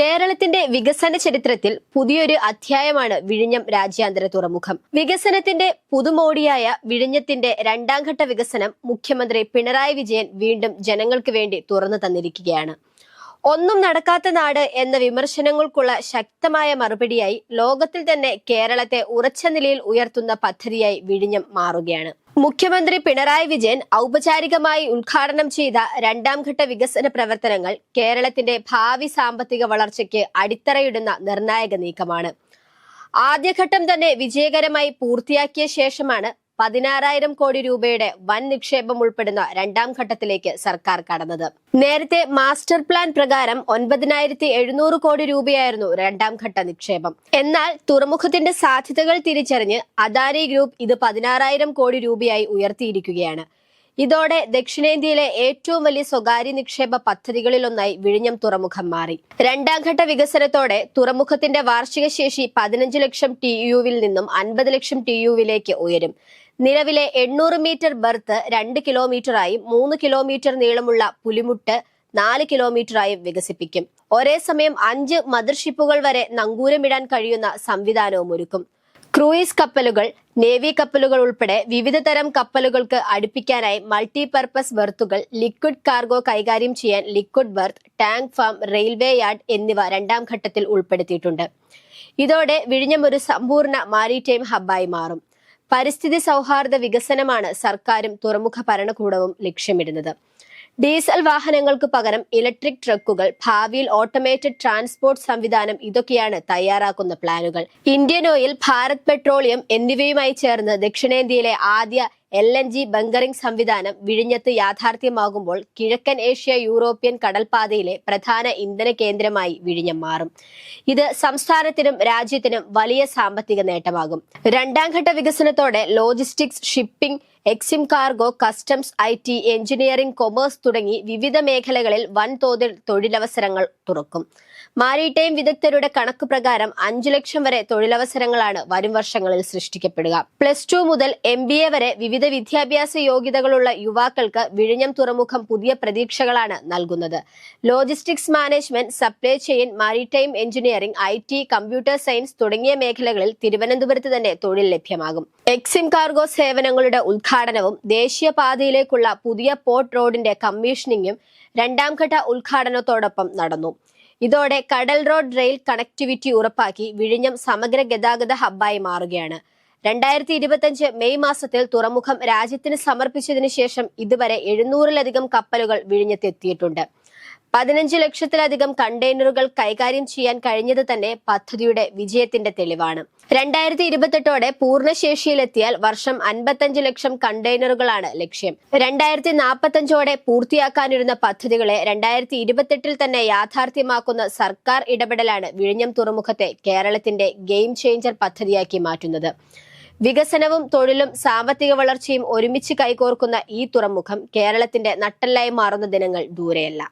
കേരളത്തിന്റെ വികസന ചരിത്രത്തിൽ പുതിയൊരു അധ്യായമാണ് വിഴിഞ്ഞം രാജ്യാന്തര തുറമുഖം. വികസനത്തിന്റെ പുതുമോടിയായ വിഴിഞ്ഞത്തിന്റെ രണ്ടാം ഘട്ട വികസനം മുഖ്യമന്ത്രി പിണറായി വിജയൻ വീണ്ടും ജനങ്ങൾക്ക് വേണ്ടി തുറന്നു തന്നിരിക്കുകയാണ്. ഒന്നും നടക്കാത്ത നാട് എന്ന വിമർശനങ്ങൾക്കുള്ള ശക്തമായ മറുപടിയായി ലോകത്തിൽ തന്നെ കേരളത്തെ ഉറച്ച നിലയിൽ ഉയർത്തുന്ന പദ്ധതിയായി വിഴിഞ്ഞം മാറുകയാണ്. മുഖ്യമന്ത്രി പിണറായി വിജയൻ ഔപചാരികമായി ഉദ്ഘാടനം ചെയ്ത രണ്ടാം ഘട്ട വികസന പ്രവർത്തനങ്ങൾ കേരളത്തിന്റെ ഭാവി സാമ്പത്തിക വളർച്ചയ്ക്ക് അടിത്തറയിടുന്ന നിർണായക നീക്കമാണ്. ആദ്യഘട്ടം തന്നെ വിജയകരമായി പൂർത്തിയാക്കിയ ശേഷമാണ് പതിനാറായിരം കോടി രൂപയുടെ വൻ നിക്ഷേപം ഉൾപ്പെടുന്ന രണ്ടാം ഘട്ടത്തിലേക്ക് സർക്കാർ കടന്നത്. നേരത്തെ മാസ്റ്റർ പ്ലാൻ പ്രകാരം ഒൻപതിനായിരത്തി എഴുന്നൂറ് കോടി രൂപയായിരുന്നു രണ്ടാം ഘട്ട നിക്ഷേപം. എന്നാൽ തുറമുഖത്തിന്റെ സാധ്യതകൾ തിരിച്ചറിഞ്ഞ് അദാനി ഗ്രൂപ്പ് ഇത് പതിനാറായിരം കോടി രൂപയായി ഉയർത്തിയിരിക്കുകയാണ്. ഇതോടെ ദക്ഷിണേന്ത്യയിലെ ഏറ്റവും വലിയ സ്വകാര്യ നിക്ഷേപ പദ്ധതികളിലൊന്നായി വിഴിഞ്ഞം തുറമുഖം മാറി. രണ്ടാം ഘട്ട വികസനത്തോടെ തുറമുഖത്തിന്റെ വാർഷിക ശേഷി പതിനഞ്ച് ലക്ഷം ടി യുവിൽ നിന്നും അൻപത് ലക്ഷം ടി യുവിലേക്ക് ഉയരും. നിലവിലെ എണ്ണൂറ് മീറ്റർ ബർത്ത് രണ്ട് കിലോമീറ്ററായും മൂന്ന് കിലോമീറ്റർ നീളമുള്ള പുലിമുട്ട് നാല് കിലോമീറ്ററായും വികസിപ്പിക്കും. ഒരേ സമയം അഞ്ച് മദർഷിപ്പുകൾ വരെ നങ്കൂരമിടാൻ കഴിയുന്ന സംവിധാനവും ഒരുക്കും. ക്രൂയിസ് കപ്പലുകൾ നേവി കപ്പലുകൾ ഉൾപ്പെടെ വിവിധ തരം കപ്പലുകൾക്ക് അടുപ്പിക്കാനായി മൾട്ടിപർപ്പസ് ബർത്തുകൾ ലിക്വിഡ് കാർഗോ കൈകാര്യം ചെയ്യാൻ liquid berth tank farm railway yard എന്നിവ രണ്ടാം ഘട്ടത്തിൽ ഉൾപ്പെടുത്തിയിട്ടുണ്ട്. ഇതോടെ വിഴിഞ്ഞം ഒരു സമ്പൂർണ മാരിടൈം ഹബ്ബായി മാറും. പരിസ്ഥിതി സൗഹാർദ്ദ വികസനമാണ് സർക്കാരും തുറമുഖ ഭരണകൂടവും ലക്ഷ്യമിടുന്നത്. ഡീസൽ വാഹനങ്ങൾക്ക് പകരം ഇലക്ട്രിക് ട്രക്കുകൾ ഭാവിയിൽ ഓട്ടോമേറ്റഡ് ട്രാൻസ്പോർട്ട് സംവിധാനം ഇതൊക്കെയാണ് തയ്യാറാക്കുന്ന പ്ലാനുകൾ. ഇന്ത്യൻ ഓയിൽ ഭാരത് പെട്രോളിയം എന്നിവയുമായി ചേർന്ന് ദക്ഷിണേന്ത്യയിലെ ആദ്യ എൽ എൻ ജി ബങ്കറിംഗ് സംവിധാനം വിഴിഞ്ഞത്ത് യാഥാർത്ഥ്യമാകുമ്പോൾ കിഴക്കൻ ഏഷ്യ യൂറോപ്യൻ കടൽപാതയിലെ പ്രധാന ഇന്ധന കേന്ദ്രമായി വിഴിഞ്ഞം മാറും. ഇത് സംസ്ഥാനത്തിനും രാജ്യത്തിനും വലിയ സാമ്പത്തിക നേട്ടമാകും. രണ്ടാം ഘട്ട വികസനത്തോടെ logistics shipping EXIM cargo customs I T engineering commerce തുടങ്ങി വിവിധ മേഖലകളിൽ വൻതോതിൽ തൊഴിലവസരങ്ങൾ തുറക്കും. മാരിടൈം വിദഗ്ധരുടെ കണക്ക് പ്രകാരം അഞ്ചു ലക്ഷം വരെ തൊഴിലവസരങ്ങളാണ് വരും വർഷങ്ങളിൽ സൃഷ്ടിക്കപ്പെടുക. പ്ലസ് ടു മുതൽ എം വരെ വിവിധ വിദ്യാഭ്യാസ യോഗ്യതകളുള്ള യുവാക്കൾക്ക് വിഴിഞ്ഞം തുറമുഖം പുതിയ പ്രതീക്ഷകളാണ് നൽകുന്നത്. Logistics management supply chain maritime engineering I T computer science തുടങ്ങിയ മേഖലകളിൽ തിരുവനന്തപുരത്ത് തന്നെ തൊഴിൽ ലഭ്യമാകും. എക്സിം കാർഗോ സേവനങ്ങളുടെ ഉദ്ഘാടനവും ദേശീയപാതയിലേക്കുള്ള പുതിയ പോർട്ട് റോഡിന്റെ കമ്മീഷനിങ്ങും രണ്ടാം ഘട്ട ഉദ്ഘാടനത്തോടൊപ്പം നടന്നു. ഇതോടെ കടൽ റോഡ് റെയിൽ കണക്ടിവിറ്റി ഉറപ്പാക്കി വിഴിഞ്ഞം സമഗ്ര ഗതാഗത ഹബ്ബായി മാറുകയാണ്. രണ്ടായിരത്തി ഇരുപത്തിയഞ്ച് മെയ് മാസത്തിൽ തുറമുഖം രാജ്യത്തിന് സമർപ്പിച്ചതിനു ശേഷം ഇതുവരെ എഴുന്നൂറിലധികം കപ്പലുകൾ വിഴിഞ്ഞത്തെത്തിയിട്ടുണ്ട് പതിനഞ്ച് ലക്ഷത്തിലധികം കണ്ടെയ്നറുകൾ കൈകാര്യം ചെയ്യാൻ കഴിഞ്ഞത് തന്നെ പദ്ധതിയുടെ വിജയത്തിന്റെ തെളിവാണ്. രണ്ടായിരത്തി ഇരുപത്തെട്ടോടെ പൂർണശേഷിയിലെത്തിയാൽ വർഷം അൻപത്തഞ്ച് ലക്ഷം കണ്ടെയ്നറുകളാണ് ലക്ഷ്യം. രണ്ടായിരത്തി നാൽപ്പത്തഞ്ചോടെ പൂർത്തിയാക്കാനിരുന്ന പദ്ധതികളെ രണ്ടായിരത്തി ഇരുപത്തെട്ടിൽ തന്നെ യാഥാർത്ഥ്യമാക്കുന്ന സർക്കാർ ഇടപെടലാണ് വിഴിഞ്ഞം തുറമുഖത്തെ കേരളത്തിന്റെ ഗെയിം ചേഞ്ചർ പദ്ധതിയാക്കി മാറ്റുന്നത്. വികസനവും തൊഴിലും സാമ്പത്തിക വളർച്ചയും ഒരുമിച്ച് കൈകോർക്കുന്ന ഈ തുറമുഖം കേരളത്തിന്റെ നട്ടെല്ലായി മാറുന്ന ദിനങ്ങൾ ദൂരെയല്ല.